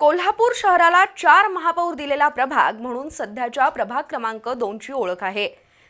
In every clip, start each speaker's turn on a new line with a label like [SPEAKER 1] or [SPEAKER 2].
[SPEAKER 1] कोल्हापूर शहराला चार महापौर दिलेला प्रभाग म्हणून सध्याच्या प्रभाग क्रमांक दोनची ओळख आहे.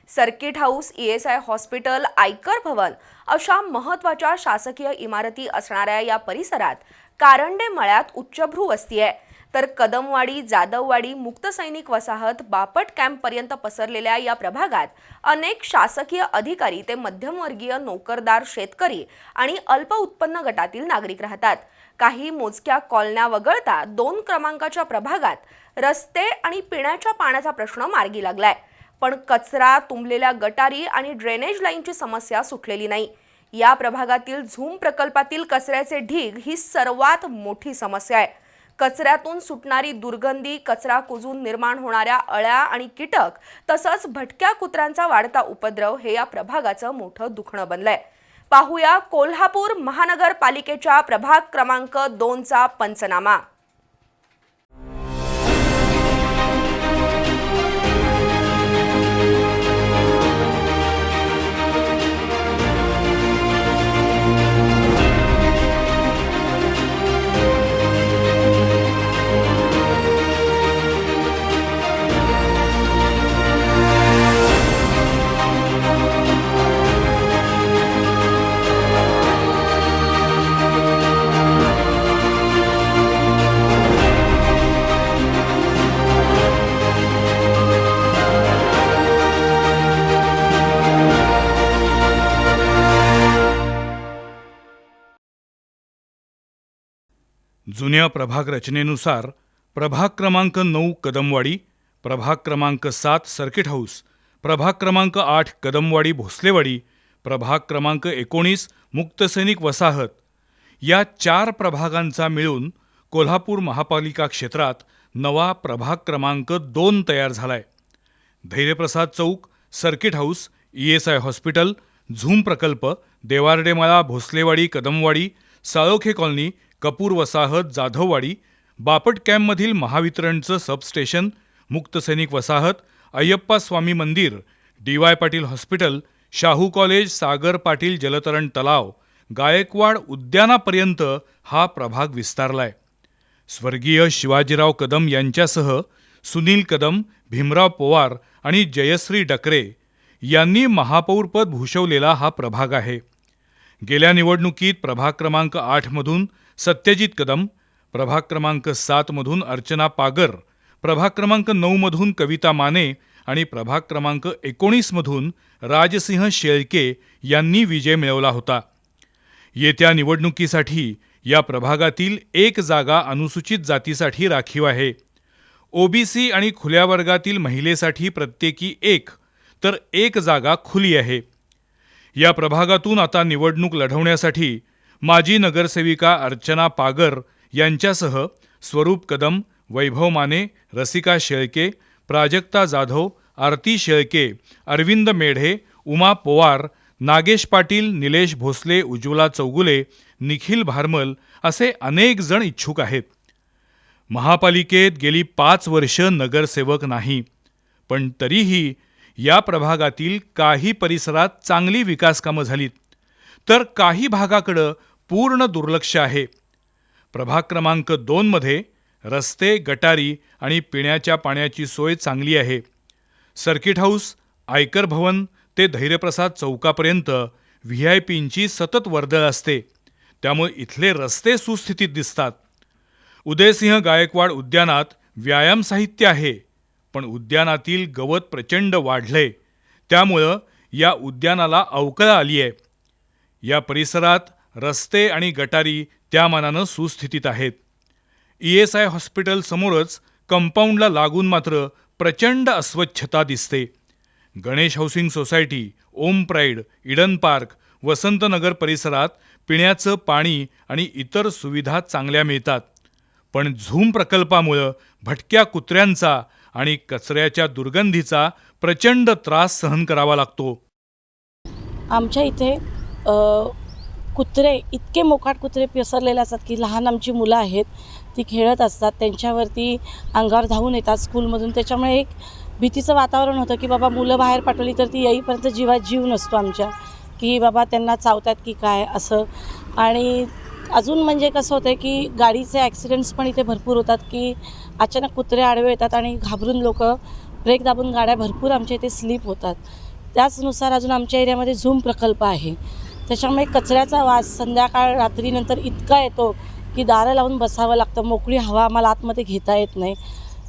[SPEAKER 1] Circuit house E S I hospital आयकर भवन अशा महत्त्वाच्या शासकीय इमारती असणाऱ्या या परिसरात कारंडे मळ्यात उच्चभ्रू वस्ती आहे. तर कदमवाडी जाधववाडी मुक्त सैनिक वसाहत बापट कॅम्पपर्यंत पसरलेल्या या प्रभागात अनेक शासकीय अधिकारी ते मध्यमवर्गीय नोकरदार शेतकरी आणि अल्प उत्पन्न गटातील नागरिक राहतात. काही मोजक्या कॉलन्या वगळता दोन क्रमांकाच्या प्रभागात रस्ते आणि पिण्याच्या पाण्याचा प्रश्न मार्गी लागलाय. पण कचरा तुंबलेल्या गटारी आणि ड्रेनेज लाईनची समस्या सुटलेली नाही. या प्रभागातील झूम प्रकल्पातील कचऱ्याचे ढीग ही सर्वात मोठी समस्या आहे. कचऱ्यातून सुटणारी दुर्गंधी कचरा कुजून निर्माण होणाऱ्या अळ्या आणि कीटक तसंच भटक्या कुत्र्यांचा वाढता उपद्रव हे या प्रभागाचं मोठं दुखणं बनलंय. पाहूया कोल्हापूर महानगरपालिकेच्या प्रभाग क्रमांक दोनचा पंचनामा.
[SPEAKER 2] जुन्या प्रभाग रचनेनुसार प्रभाग क्रमांक नऊ कदमवाडी प्रभाग क्रमांक सात सर्किट हाऊस प्रभाग क्रमांक आठ कदमवाडी भोसलेवाडी प्रभाग क्रमांक एकोणीस मुक्तसैनिक वसाहत. या चार प्रभागांचा मिळून कोल्हापूर महापालिका क्षेत्रात नवा प्रभाग क्रमांक दोन तयार झालाय. धैर्यप्रसाद चौक circuit house E S I hospital Zoom प्रकल्प देवार्डेमाळा भोसलेवाडी कदमवाडी साळोखे कॉलनी कपूर वसाहत जाधववाडी बापट कॅम्पमधील महावितरणचं सबस्टेशन मुक्तसैनिक वसाहत अय्यप्पा स्वामी मंदिर D Y Patil hospital Shahu college Sagar Patil जलतरण तलाव गायकवाड उद्यानापर्यंत हा प्रभाग विस्तारलाय. स्वर्गीय शिवाजीराव कदम यांच्यासह सुनील कदम भीमराव पोवार आणि जयश्री डकरे यांनी महापौरपद भूषवलेला हा प्रभाग आहे. गेल्या निवडणुकीत प्रभाग क्रमांक आठमधून सत्यजित कदम प्रभाग क्रमांक सातमधून अर्चना पागर प्रभाग क्रमांक नऊमधून कविता माने आणि प्रभाग क्रमांक एकोणीसमधून राजसिंह शेळके यांनी विजय मिळवला होता. येत्या निवडणुकीसाठी या प्रभागातील एक जागा अनुसूचित जातीसाठी राखीव आहे. ओबीसी आणि खुल्या वर्गातील महिलेसाठी प्रत्येकी एक तर एक जागा खुली आहे. या प्रभागातून आता निवडणूक लढवण्यासाठी माजी नगरसेविका अर्चना पागर यांच्यासह स्वरूप कदम वैभव माने रसिका शेळके प्राजक्ता जाधव आरती शेळके अरविंद मेढे उमा पोवार नागेश पाटील निलेश भोसले उज्ज्वला चौगुले निखिल भारमल असे अनेक जण इच्छुक आहेत. महापालिकेत गेली पाच वर्ष नगरसेवक नाही. पण तरीही या प्रभागातील काही परिसरात चांगली विकासकामं झालीत. तर काही भागाकडं पूर्ण दुर्लक्ष आहे. प्रभाग क्रमांक दोनमध्ये रस्ते गटारी आणि पिण्याच्या पाण्याची सोय चांगली आहे. सर्किट हाऊस आयकर भवन ते धैर्यप्रसाद चौकापर्यंत व्ही आय पींची सतत वर्दळ असते. त्यामुळे इथले रस्ते सुस्थितीत दिसतात. उदयसिंह गायकवाड उद्यानात व्यायाम साहित्य आहे पण उद्यानातील गवत प्रचंड वाढले त्यामुळं या उद्यानाला अवकळा आली आहे या परिसरात रस्ते आणि गटारी त्या मानानं सुस्थितीत आहेत. ई एस आय हॉस्पिटलसमोरच कंपाऊंडला लागून मात्र प्रचंड अस्वच्छता दिसते. Ganesh housing society Om pride Eden park Vasantnagar परिसरात पिण्याचं पाणी आणि इतर सुविधा चांगल्या मिळतात. पण झूम प्रकल्पामुळं भटक्या कुत्र्यांचा आणि कचऱ्याच्या दुर्गंधीचा प्रचंड त्रास सहन करावा लागतो.
[SPEAKER 3] आमच्या इथे कुत्रे इतके मोकाट कुत्रे पसरलेले असतात की लहान आमची मुलं आहेत ती खेळत असतात. त्यांच्यावरती अंगावर धावून येतात स्कूलमधून. त्याच्यामुळे एक भीतीचं वातावरण होतं की बाबा मुलं बाहेर पाठवली तर ती येईपर्यंत जीवात जीव नसतो आमच्या की बाबा त्यांना चावतात की काय असं. आणि अजून म्हणजे कसं होतं की गाडीचे ॲक्सिडेंट्स पण इथे भरपूर होतात की अचानक कुत्रे आडवे येतात आणि घाबरून लोक ब्रेक दाबून गाड्या भरपूर आमच्या इथे स्लिप होतात. त्याचनुसार अजून आमच्या एरियामध्ये झूम प्रकल्प आहे. त्याच्यामुळे कचऱ्याचा वास संध्याकाळ रात्रीनंतर इतका येतो की दारं लावून बसावं लागतं. मोकळी हवा आम्हाला आतमध्ये घेता येत नाही.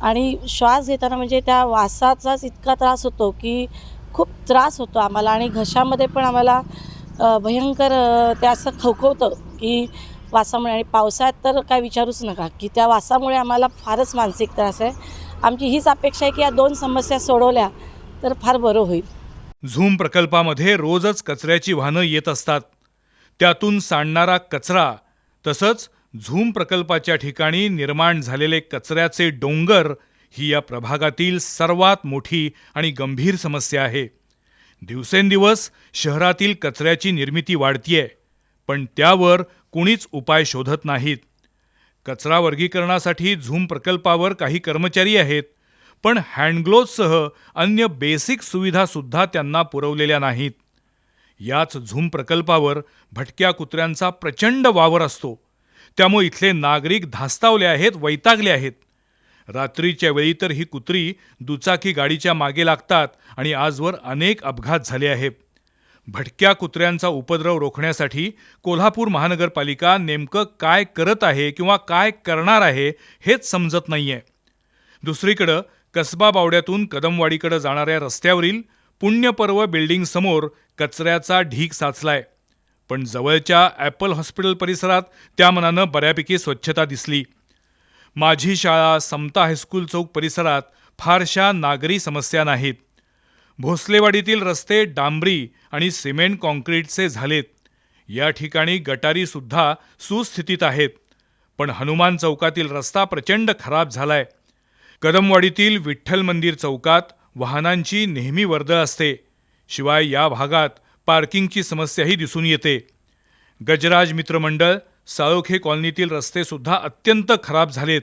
[SPEAKER 3] आणि श्वास घेताना म्हणजे त्या वासाचाच इतका त्रास होतो की खूप त्रास होतो आम्हाला. आणि घशामध्ये पण आम्हाला भयंकर ते असं खवखवतं की वासामुळे. आणि पावसाळ्यात तर काय विचारूच नका की त्या वासामुळे आम्हाला फारच मानसिक त्रास आहे. आमची हीच अपेक्षा आहे की या दोन समस्या सोडवल्या तर फार बरं होईल.
[SPEAKER 2] झूम प्रकल्पामध्ये रोजच कचऱ्याची वाहनं येत असतात. त्यातून सांडणारा कचरा तसंच झूम प्रकल्पाच्या ठिकाणी निर्माण झालेले कचऱ्याचे डोंगर ही या प्रभागातील सर्वात मोठी आणि गंभीर समस्या आहे. दिवसेंदिवस शहरातील कचऱ्याची निर्मिती वाढतीये पण त्यावर कुणीच उपाय शोधत नाहीत. कचरा वर्गीकरणासाठी झूम प्रकल्पावर काही कर्मचारी आहेत पण हँडग्लोव्जसह अन्य बेसिक सुविधासुद्धा त्यांना पुरवलेल्या नाहीत. याच झूम प्रकल्पावर भटक्या कुत्र्यांचा प्रचंड वावर असतो. त्यामुळे इथले नागरिक धास्तावले आहेत वैतागले आहेत. रात्रीच्या वेळी तर ही कुत्री दुचाकी गाडीच्या मागे लागतात आणि आजवर अनेक अपघात झाले आहेत. भटक्या कुत्र्यांचा उपद्रव रोखण्यासाठी कोल्हापूर महानगरपालिका नेमकं काय करत आहे किंवा काय करणार आहे हेच समजत नाही आहे दुसरीकडं कसबा बावड्यातून कदमवाडीकडे जाणाऱ्या रस्त्यावरील पुण्यपर्व बिल्डिंगसमोर कचऱ्याचा ढीग साचलाय. पण जवळच्या ॲपल हॉस्पिटल परिसरात त्या मनानं बऱ्यापैकी स्वच्छता दिसली. माझी शाळा समता हायस्कूल चौक परिसरात फारशा नागरी समस्या नाहीत. भोसलेवाडीतील रस्ते डांबरी आणि सिमेंट कॉन्क्रीटचे झालेत. या ठिकाणी गटारीसुद्धा सुस्थितीत आहेत. पण हनुमान चौकातील रस्ता प्रचंड खराब झालाय. कदमवाडीतील विठ्ठल मंदिर चौकात वाहनांची नेहमी वर्दळ असते. शिवाय या भागात पार्किंगची समस्याही दिसून येते. गजराज मित्रमंडळ साळोखे कॉलनीतील रस्तेसुद्धा अत्यंत खराब झालेत.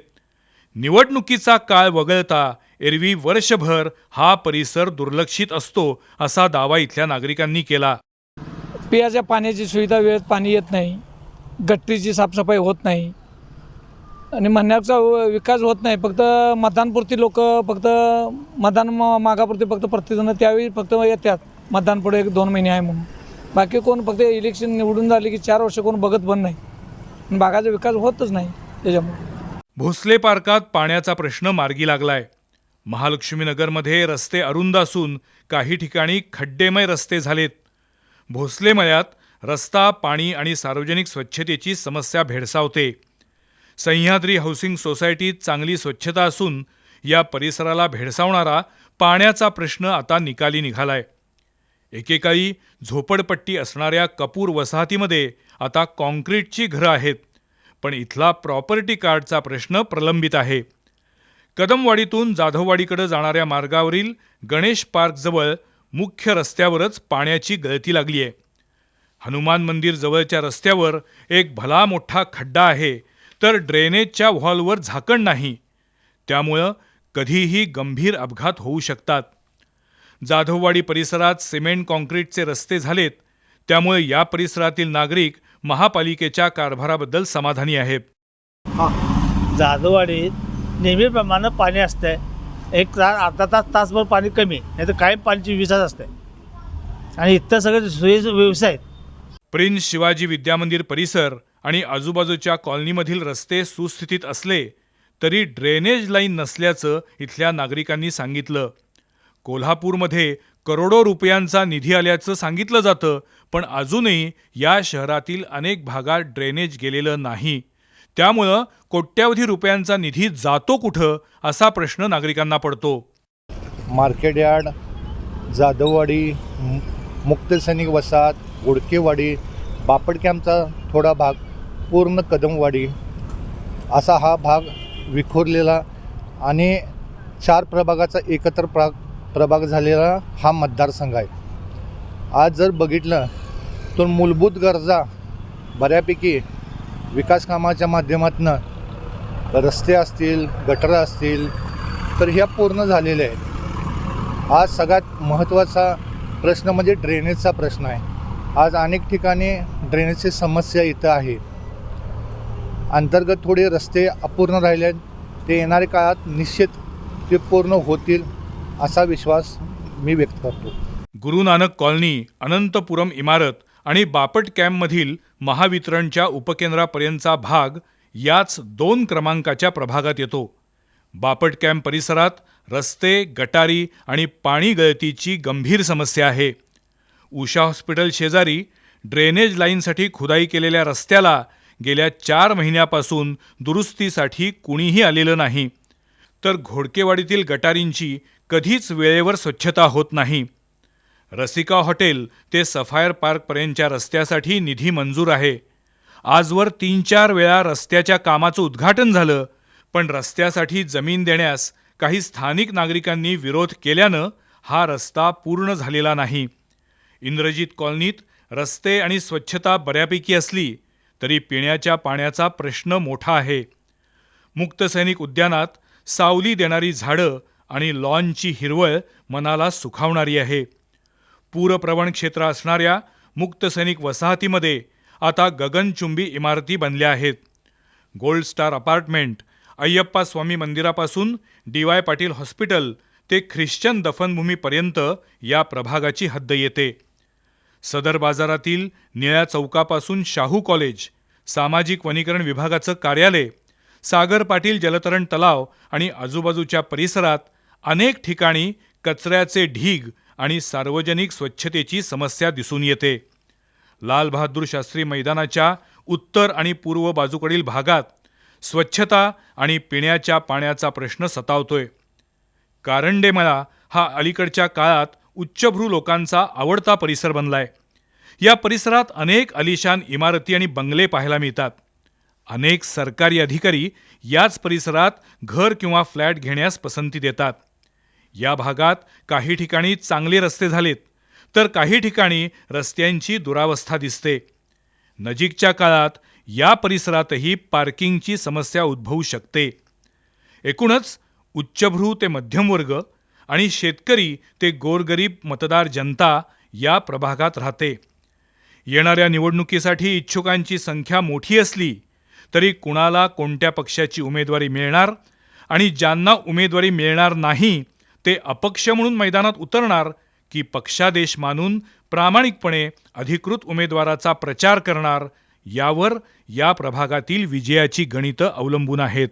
[SPEAKER 2] निवडणुकीचा काळ वगळता एरवी वर्षभर हा परिसर दुर्लक्षित असतो असा दावा इथल्या नागरिकांनी केला.
[SPEAKER 4] पियाच्या पाण्याची सुविधा वेळेत पाणी येत नाही. गट्टीची साफसफाई होत नाही. आणि म्हणण्याचा व- विकास होत नाही. फक्त मतदानपुरती लोक फक्त मतदान म- मागापुरती फक्त प्रत्येकजण त्यावेळी फक्त येतात मतदान पुढे एक दोन महिने आहे म्हणून. बाकी कोण फक्त इलेक्शन निवडून झाले की चार वर्ष कोण बघत पण नाही. भागाचा विकास होतच नाही त्याच्यामुळे.
[SPEAKER 2] भोसले पार्कात पाण्याचा प्रश्न मार्गी लागलाय. महालक्ष्मीनगरमध्ये रस्ते अरुंद असून काही ठिकाणी खड्डेमय रस्ते झालेत. भोसले मळ्यात रस्ता पाणी आणि सार्वजनिक स्वच्छतेची समस्या भेडसावते. सह्याद्री हाऊसिंग सोसायटीत चांगली स्वच्छता असून या परिसराला भेडसावणारा पाण्याचा प्रश्न आता निकाली निघालाय. एकेकाळी झोपडपट्टी असणाऱ्या कपूर वसाहतीमध्ये आता कॉन्क्रीटची घरं आहेत पण इथला प्रॉपर्टी कार्डचा प्रश्न प्रलंबित आहे. कदमवाडीतून जाधववाडीकडे जाणाऱ्या मार्गावरील गणेश पार्कजवळ मुख्य रस्त्यावरच पाण्याची गळती लागली आहे हनुमान मंदिर जवळच्या रस्त्यावर एक भला मोठा खड्डा आहे तर ड्रेनेजच्या व्हॉल्ववर झाकण नाही. त्यामुळं कधीही गंभीर अपघात होऊ शकतात. जाधववाडी परिसरात सिमेंट कॉन्क्रीटचे रस्ते झालेत. त्यामुळे या परिसरातील नागरिक महापालिकेच्या कारभाराबद्दल समाधानी आहेत.
[SPEAKER 5] जाधववाडीत नेहमीप्रमाणे पाणी असतंय. एक तास अर्धा तास तासभर पाणी कमी नाही तर कायम पाण्याची विसाच असते. आणि इथं सगळे सोयी व्यवसाय आहेत.
[SPEAKER 2] प्रिन्स शिवाजी विद्यामंदिर परिसर आणि आजूबाजूच्या कॉलनीमधील रस्ते सुस्थितीत असले तरी ड्रेनेज लाईन नसल्याचं इथल्या नागरिकांनी सांगितलं. कोल्हापूरमध्ये करोडो रुपयांचा निधी आल्याचं सांगितलं जातं पण अजूनही या शहरातील अनेक भागात ड्रेनेज गेलेलं नाही. त्यामुळं कोट्यावधी रुपयांचा निधी जातो कुठं असा प्रश्न नागरिकांना पडतो.
[SPEAKER 6] मार्केट यार्ड जाधववाडी मु- मुक्तसैनिक वसाहत गुडकेवाडी बापड कॅम्पचा थोडा भाग पूर्ण कदमवाडी असा हा भाग विखुरलेला आणि चार प्रभागाचा एकत्र प्रा प्रभाग झालेला हा मतदारसंघ आहे. आज जर बघितलं तर मूलभूत गरजा बऱ्यापैकी विकास कामाच्या माध्यमातून रस्ते असतील गटरं असतील तर ह्या पूर्ण झालेल्या आहेत. आज सगळ्यात महत्त्वाचा प्रश्न म्हणजे ड्रेनेजचा प्रश्न आहे. आज अनेक ठिकाणी ड्रेनेजची समस्या इथं आहे. अंतर्गत थोडे रस्ते अपूर्ण राहिले आहेत. ते येणाऱ्या काळात निश्चित ते पूर्ण होतील असा विश्वास मी व्यक्त करतो.
[SPEAKER 2] गुरु नानक कॉलनी अनंतपुरम इमारत आणि बापट कॅम्पमधील महावितरणच्या उपकेंद्रापर्यंतचा भाग याच दोन क्रमांकाच्या प्रभागात येतो. बापट कॅम्प परिसरात रस्ते गटारी आणि पाणी गळतीची गंभीर समस्या आहे. उषा हॉस्पिटल शेजारी ड्रेनेज लाईनसाठी खुदाई केलेल्या रस्त्याला गेल्या चार महिन्यापासून दुरुस्तीसाठी कुणीही आलेलं नाही. तर घोडकेवाडीतील गटारींची कधीच वेळेवर स्वच्छता होत नाही. रसिका हॉटेल ते सफायर पार्कपर्यंतच्या रस्त्यासाठी निधी मंजूर आहे. आजवर तीन चार वेळा रस्त्याच्या कामाचं उद्घाटन झालं पण रस्त्यासाठी जमीन देण्यास काही स्थानिक नागरिकांनी विरोध केल्यानं हा रस्ता पूर्ण झालेला नाही. इंद्रजित कॉलनीत रस्ते आणि स्वच्छता बऱ्यापैकी असली तरी पिण्याच्या पाण्याचा प्रश्न मोठा आहे. मुक्त सैनिक उद्यानात सावली देणारी झाडं आणि लॉनची हिरवळ मनाला सुखावणारी आहे. पूरप्रवण क्षेत्र असणाऱ्या मुक्त सैनिक वसाहतीमध्ये आता गगनचुंबी इमारती बनल्या आहेत. Gold star apartment Ayyappa Swami मंदिरापासून डी वाय पाटील हॉस्पिटल ते ख्रिश्चन दफनभूमीपर्यंत या प्रभागाची हद्द येते. सदर बाजारातील निळ्या चौकापासून शाहू कॉलेज सामाजिक वनीकरण विभागाचं कार्यालय सागर पाटील जलतरण तलाव आणि आजूबाजूच्या परिसरात अनेक ठिकाणी कचऱ्याचे ढीग आणि सार्वजनिक स्वच्छतेची समस्या दिसून येते. लालबहादूर शास्त्री मैदानाच्या उत्तर आणि पूर्व बाजूकडील भागात स्वच्छता आणि पिण्याच्या पाण्याचा प्रश्न सतावतोय. कारंडेमळा हा अलीकडच्या काळात उच्चभ्रू लोकांचा आवडता परिसर बनलाय. या परिसरात अनेक अलिशान इमारती आणि बंगले पाहायला मिळतात. अनेक सरकारी अधिकारी याच परिसरात घर किंवा फ्लॅट घेण्यास पसंती देतात. या भागात काही ठिकाणी चांगले रस्ते झालेत तर काही ठिकाणी रस्त्यांची दुरावस्था दिसते. नजीकच्या काळात या परिसरातही पार्किंगची समस्या उद्भवू शकते. एकूणच उच्चभ्रू ते मध्यमवर्ग आणि शेतकरी ते गोरगरीब मतदार जनता या प्रभागात राहते. येणाऱ्या निवडणुकीसाठी इच्छुकांची संख्या मोठी असली तरी कुणाला कोणत्या पक्षाची उमेदवारी मिळणार आणि ज्यांना उमेदवारी मिळणार नाही ते अपक्ष म्हणून मैदानात उतरणार की पक्षादेश मानून प्रामाणिकपणे अधिकृत उमेदवाराचा प्रचार करणार यावर या प्रभागातील विजयाची गणितं अवलंबून आहेत.